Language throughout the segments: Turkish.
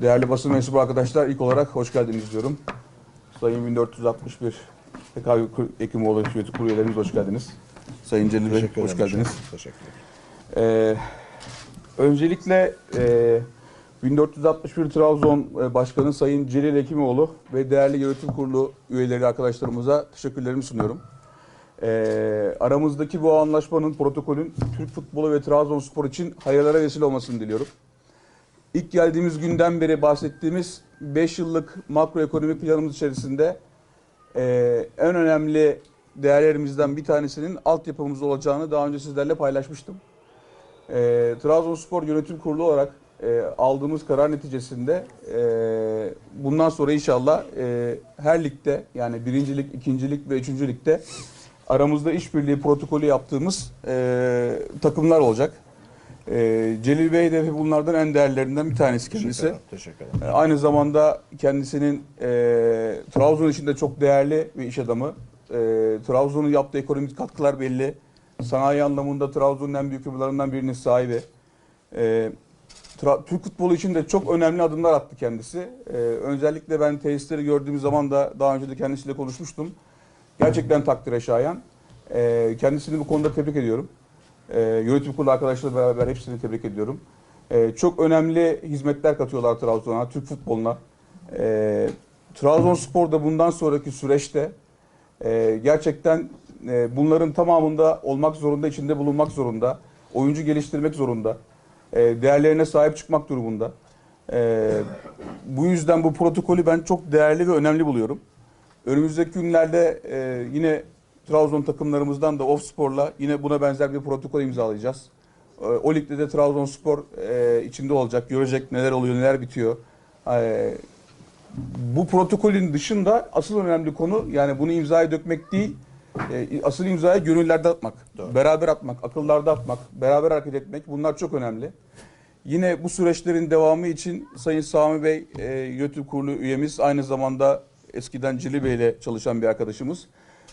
Değerli basın mensubu arkadaşlar ilk olarak hoş geldiniz diyorum. Sayın 1461 PKV Ekimoğlu Yönetim Kurulu üyelerimiz hoş geldiniz. Sayın Celil Bey hoş ederim. geldiniz. Teşekkür ederim. Ee, öncelikle e, 1461 Trabzon e, Başkanı Sayın Celil Hekimoğlu ve değerli yönetim kurulu üyeleri arkadaşlarımıza teşekkürlerimi sunuyorum. Ee, aramızdaki bu anlaşmanın, protokolün Türk futbolu ve Trabzonspor için hayırlara vesile olmasını diliyorum. İlk geldiğimiz günden beri bahsettiğimiz 5 yıllık makroekonomik planımız içerisinde e, en önemli değerlerimizden bir tanesinin altyapımız olacağını daha önce sizlerle paylaşmıştım. E, Trabzonspor Yönetim Kurulu olarak e, aldığımız karar neticesinde e, bundan sonra inşallah e, her ligde yani birincilik, ikincilik ve üçüncü ligde aramızda işbirliği protokolü yaptığımız e, takımlar olacak. E, Celil Bey de bunlardan en değerlerinden bir tanesi Teşekkür kendisi. ederim. Teşekkür ederim. E, Aynı zamanda kendisinin e, Trabzon içinde çok değerli bir iş adamı. E, Trabzon'un yaptığı ekonomik katkılar belli. Sanayi anlamında Trabzon'un en büyük firmalarından birinin sahibi. E, Tra- Türk futbolu için de çok önemli adımlar attı kendisi. E, özellikle ben tesisleri gördüğüm zaman da daha önce de kendisiyle konuşmuştum. Gerçekten takdire şayan. E, kendisini bu konuda tebrik ediyorum. E, yönetim kurulu arkadaşlarla beraber hepsini tebrik ediyorum. E, çok önemli hizmetler katıyorlar Trabzon'a, Türk futboluna. E, Trabzonspor da bundan sonraki süreçte e, gerçekten e, bunların tamamında olmak zorunda, içinde bulunmak zorunda. Oyuncu geliştirmek zorunda. E, değerlerine sahip çıkmak durumunda. E, bu yüzden bu protokolü ben çok değerli ve önemli buluyorum. Önümüzdeki günlerde e, yine Trabzon takımlarımızdan da Offspor'la yine buna benzer bir protokol imzalayacağız. E, o ligde de Trabzonspor e, içinde olacak, görecek neler oluyor, neler bitiyor. E, bu protokolün dışında asıl önemli konu yani bunu imzaya dökmek değil, e, asıl imzayı gönüllerde atmak, Doğru. beraber atmak, akıllarda atmak, beraber hareket etmek bunlar çok önemli. Yine bu süreçlerin devamı için Sayın Sami Bey e, yönetim kurulu üyemiz aynı zamanda eskiden Cili Bey ile çalışan bir arkadaşımız.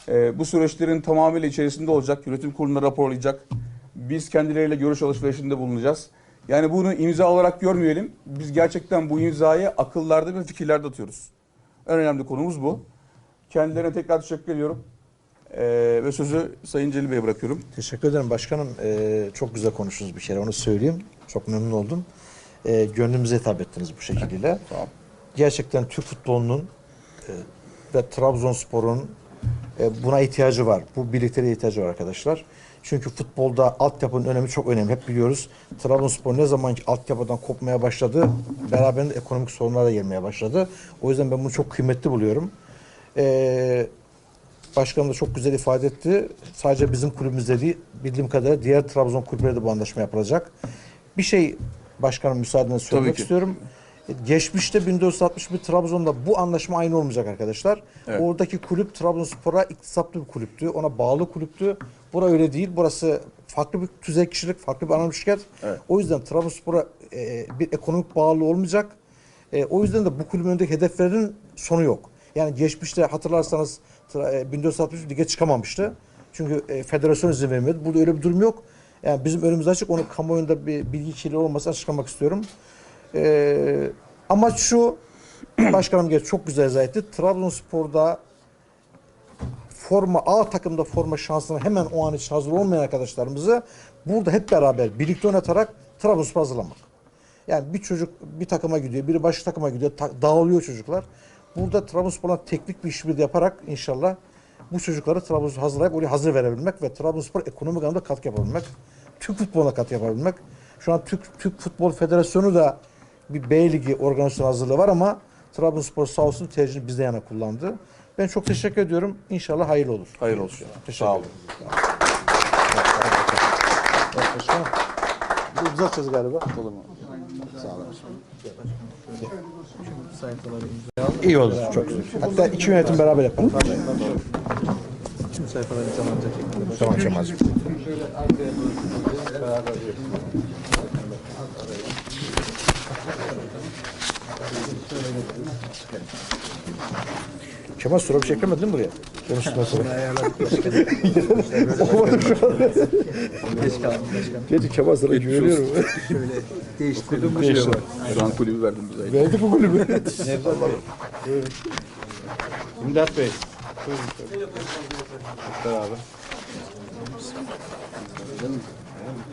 E, bu süreçlerin tamamıyla içerisinde olacak, yönetim kuruluna raporlayacak. Biz kendileriyle görüş alışverişinde bulunacağız. Yani bunu imza olarak görmeyelim. Biz gerçekten bu imzayı akıllarda ve fikirlerde atıyoruz. En önemli konumuz bu. Kendilerine tekrar teşekkür ediyorum. E, ve sözü Sayın Celil Bey'e bırakıyorum. Teşekkür ederim başkanım. Ee, çok güzel konuştunuz bir kere onu söyleyeyim. Çok memnun oldum. Ee, gönlümüze hitap ettiniz bu şekilde. Tamam. Gerçekten Türk futbolunun e, ve Trabzonspor'un e, buna ihtiyacı var. Bu birlikteliğe ihtiyacı var arkadaşlar. Çünkü futbolda altyapının önemi çok önemli. Hep biliyoruz. Trabzonspor ne zaman ki altyapıdan kopmaya başladı, beraberinde ekonomik sorunlar da gelmeye başladı. O yüzden ben bunu çok kıymetli buluyorum. Ee, Başkanım da çok güzel ifade etti. Sadece bizim kulübümüzde değil, bildiğim kadarıyla diğer Trabzon kulüpleri de bu anlaşma yapılacak. Bir şey başkanım müsaadenle söylemek istiyorum. Geçmişte 1461 Trabzon'da bu anlaşma aynı olmayacak arkadaşlar. Evet. Oradaki kulüp Trabzonspor'a iktisaplı bir kulüptü. Ona bağlı kulüptü. Bura öyle değil. Burası farklı bir tüzel kişilik, farklı bir anonim şirket. Evet. O yüzden Trabzonspor'a e, bir ekonomik bağlı olmayacak. E, o yüzden de bu kulübün önündeki hedeflerin sonu yok. Yani geçmişte hatırlarsanız tra- e, 1463 lige çıkamamıştı. Çünkü e, federasyon izin vermiyordu. Burada öyle bir durum yok. Yani bizim önümüz açık. Onu kamuoyunda bir bilgi kirliliği olmasa açıklamak istiyorum. E, amaç şu, başkanım geç çok güzel izah etti. Trabzonspor'da forma A takımda forma şansına hemen o an için hazır olmayan arkadaşlarımızı burada hep beraber birlikte oynatarak Trabzonspor hazırlamak. Yani bir çocuk bir takıma gidiyor, biri başka takıma gidiyor, ta- dağılıyor çocuklar. Burada Trabzonspor'la teknik bir işbirliği yaparak inşallah bu çocukları Trabzonspor hazırlayıp oraya hazır verebilmek ve Trabzonspor ekonomik anlamda katkı yapabilmek. Türk futboluna katkı yapabilmek. Şu an Türk, Türk Futbol Federasyonu da bir B Ligi organizasyon hazırlığı var ama Trabzonspor sağ olsun tercihini bizden yana kullandı. Ben çok teşekkür ediyorum. İnşallah hayırlı olur. Hayırlı olsun. Teşekkür Sağ olun. Bu güzel söz galiba. Olur mu? İyi olur. Çok güzel. Hatta iki yönetim beraber yapalım. Tüm sayfaları imzalanacak şekilde. Tamam Kemal'cim. Kemal sonra bir şey eklemedin değil mi buraya? Konuştuktan sonra. Ayarladık başkanım. Okumadım şu an. Geç kaldım başkanım. Peki Kemal sana güveniyorum. Şöyle değiştirdim. Değiştir. Şu an kulübü verdim bize. Verdik bu kulübü. Nevzat Bey. İmdat Bey. Buyurun. Beraber.